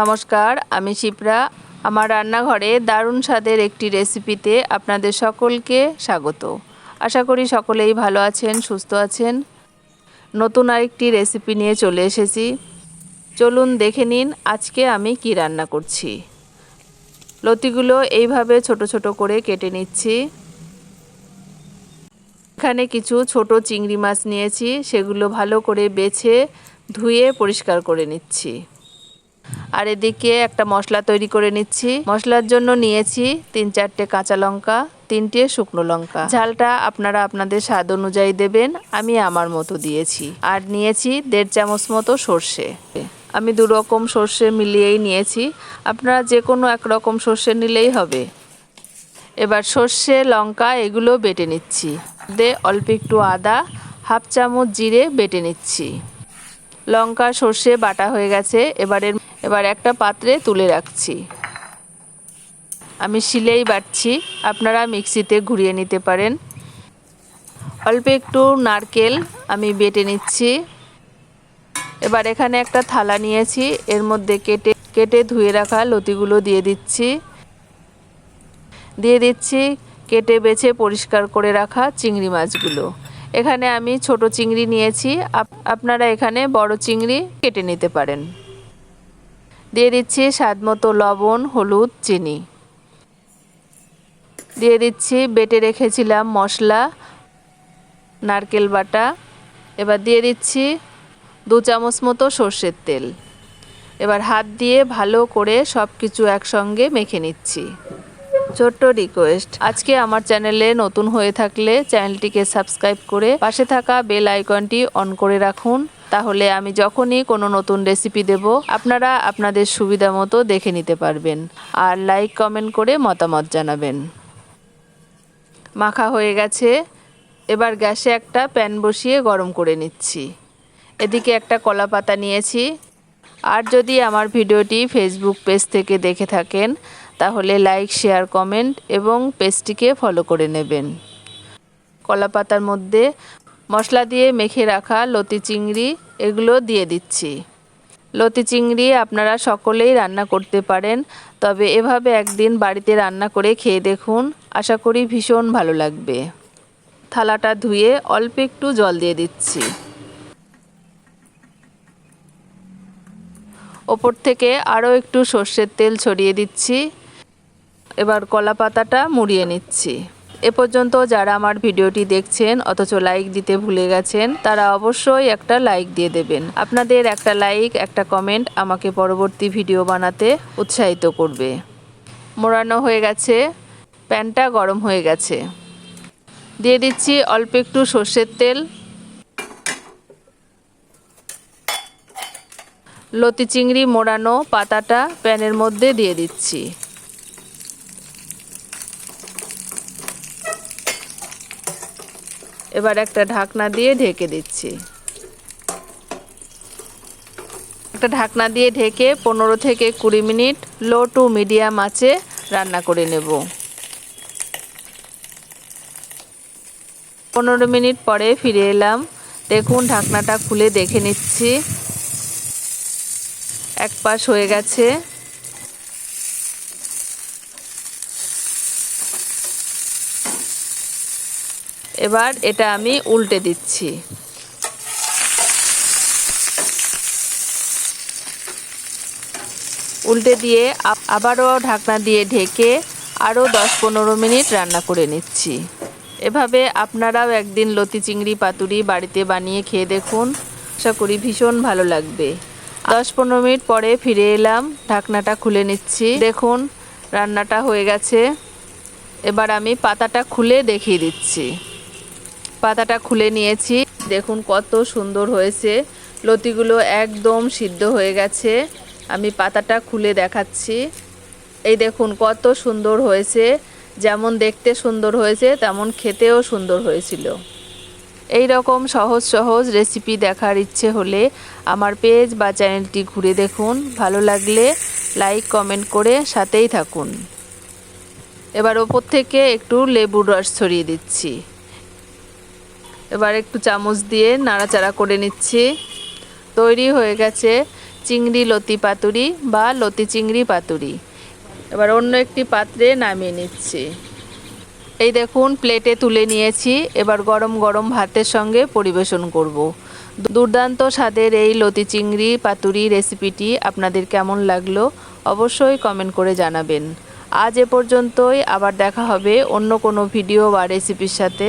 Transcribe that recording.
নমস্কার, আমি শিপ্রা। আমার রান্নাঘরে দারুণ স্বাদের একটি রেসিপিতে আপনাদের সকলকে স্বাগত। আশা করি সকলেই ভালো আছেন, সুস্থ আছেন। নতুন আরেকটি রেসিপি নিয়ে চলে এসেছি। চলুন দেখে নিন আজকে আমি কি রান্না করছি। লতিগুলো এইভাবে ছোট ছোট করে কেটে নিচ্ছি। এখানে কিছু ছোট চিংড়ি মাছ নিয়েছি, সেগুলো ভালো করে বেছে ধুয়ে পরিষ্কার করে নিচ্ছি। আর এদিকে একটা মশলা তৈরি করে নিচ্ছি। মশলার জন্য নিয়েছি তিন চারটে কাঁচা লঙ্কা, তিনটে শুকনো লঙ্কা। ঝালটা আপনারা আপনাদের স্বাদ অনুযায়ী দেবেন, আমি আমার মতো দিয়েছি। আর নিয়েছি দেড় চামচ মতো সর্ষে। আমি দু রকম সর্ষে মিলিয়েই নিয়েছি। আপনারা যে কোনো এক রকম সর্ষে নিলেই হবে। এবার সর্ষে, লঙ্কা এগুলো বেটে নিচ্ছি। দে অল্প একটু আদা, হাফ চামচ জিরে বেটে নিচ্ছি। লঙ্কা, সর্ষে বাটা হয়ে গেছে। এবারের এবার একটা পাত্রে তুলে রাখছি। আমি শিলেই বাটছি, আপনারা মিক্সিতে ঘুরিয়ে নিতে পারেন। অল্প একটু নারকেল আমি বেটে নিচ্ছি। এবার এখানে একটা থালা নিয়েছি, এর মধ্যে কেটে কেটে ধুয়ে রাখা লতিগুলো দিয়ে দিচ্ছি। দিয়ে দিচ্ছি, কেটে বেছে পরিষ্কার করে রাখা চিংড়ি মাছগুলো। এখানে আমি ছোট চিংড়ি নিয়েছি আপনারা এখানে বড় চিংড়ি কেটে নিতে পারেন। দিয়ে দিচ্ছি স্বাদ মতো লবণ, হলুদ, চিনি। দিয়ে দিচ্ছি, বেটে রেখেছিলাম মশলা, নারকেল বাটা। এবার দিয়ে দিচ্ছি দু চামচ মতো সর্ষের তেল। এবার হাত দিয়ে ভালো করে সব কিছু একসঙ্গে মেখে নিচ্ছি। ছোট্ট রিকোয়েস্ট, আজকে আমার চ্যানেলে নতুন হয়ে থাকলে চ্যানেলটিকে সাবস্ক্রাইব করে পাশে থাকা বেল আইকনটি অন করে রাখুন। তাহলে আমি যখনই কোনো নতুন রেসিপি দেব, আপনারা আপনাদের সুবিধা মতো দেখে নিতে পারবেন। আর লাইক কমেন্ট করে মতামত জানাবেন। মাখা হয়ে গেছে। এবার গ্যাসে একটা প্যান বসিয়ে গরম করে নিচ্ছি। এদিকে একটা কলা পাতা নিয়েছি। আর যদি আমার ভিডিওটি ফেসবুক পেজ থেকে দেখে থাকেন, তাহলে লাইক শেয়ার কমেন্ট এবং পেজটিকে ফলো করে নেবেন। কলা পাতার মধ্যে মশলা দিয়ে মেখে রাখা লতি চিংড়ি, এগুলো দিয়ে দিচ্ছি। লতি চিংড়ি আপনারা সকলেই রান্না করতে পারেন, তবে এভাবে একদিন বাড়িতে রান্না করে খেয়ে দেখুন, আশা করি ভীষণ ভালো লাগবে। থালাটা ধুয়ে অল্প একটু জল দিয়ে দিচ্ছি। ওপর থেকে আরও একটু সর্ষের তেল ছড়িয়ে দিচ্ছি। এবার কলা পাতাটা মুড়িয়ে নিচ্ছি। এ পর্যন্ত যারা আমার ভিডিওটি দেখছেন, অথচ লাইক দিতে ভুলে গেছেন, তারা অবশ্যই একটা লাইক দিয়ে দেবেন। আপনাদের একটা লাইক একটা কমেন্ট আমাকে পরবর্তী ভিডিও বানাতে উৎসাহিত করবে। মোড়ানো হয়ে গেছে, প্যানটা গরম হয়ে গেছে। দিয়ে দিচ্ছি অল্প একটু সর্ষের তেল। লতি চিংড়ি মোড়ানো পাতাটা প্যানের মধ্যে দিয়ে দিচ্ছি। এবার একটা ঢাকনা দিয়ে ঢেকে দিচ্ছি। একটা ঢাকনা দিয়ে ঢেকে পনেরো থেকে কুড়ি মিনিট লো টু মিডিয়াম আঁচে রান্না করে নেব। পনেরো মিনিট পরে ফিরে এলাম। দেখুন, ঢাকনাটা খুলে দেখে নিচ্ছি। এক পাশ হয়ে গেছে। এবার এটা আমি উল্টে দিচ্ছি। উল্টে দিয়ে আবারও ঢাকনা দিয়ে ঢেকে আরও দশ পনেরো মিনিট রান্না করে নিচ্ছি। এভাবে আপনারাও একদিন লতি চিংড়ি পাতুরি বাড়িতে বানিয়ে খেয়ে দেখুন। আশা করি ভীষণ ভালো লাগবে। দশ পনেরো মিনিট পরে ফিরে এলাম, ঢাকনাটা খুলে নিচ্ছি। দেখুন, রান্নাটা হয়ে গেছে। এবার আমি পাতাটা খুলে দেখিয়ে দিচ্ছি। পাতাটা খুলে নিয়েছি। দেখুন কত সুন্দর হয়েছে। লতিগুলো একদম সিদ্ধ হয়ে গেছে। আমি পাতাটা খুলে দেখাচ্ছি। এই দেখুন কত সুন্দর হয়েছে। যেমন দেখতে সুন্দর হয়েছে, তেমন খেতেও সুন্দর হয়েছিল। এই রকম সহজ সহজ রেসিপি দেখার ইচ্ছে হলে আমার পেজ বা চ্যানেলটি ঘুরে দেখুন। ভালো লাগলে লাইক কমেন্ট করে সাথেই থাকুন। এবার ওপর থেকে একটু লেবুর রস ছড়িয়ে দিচ্ছি। এবার একটু চামচ দিয়ে নাড়াচাড়া করে নিচ্ছি। তৈরি হয়ে গেছে চিংড়ি লতি পাতুরি বা লতি চিংড়ি পাতুরি। এবার অন্য একটি পাত্রে নামিয়ে নিচ্ছি। এই দেখুন, প্লেটে তুলে নিয়েছি। এবার গরম গরম ভাতের সঙ্গে পরিবেশন করব। দুর্দান্ত স্বাদের এই লতি চিংড়ি পাতুরি রেসিপিটি আপনাদের কেমন লাগল অবশ্যই কমেন্ট করে জানাবেন। আজ এ পর্যন্তই, আবার দেখা হবে অন্য কোনো ভিডিও বা রেসিপির সাথে।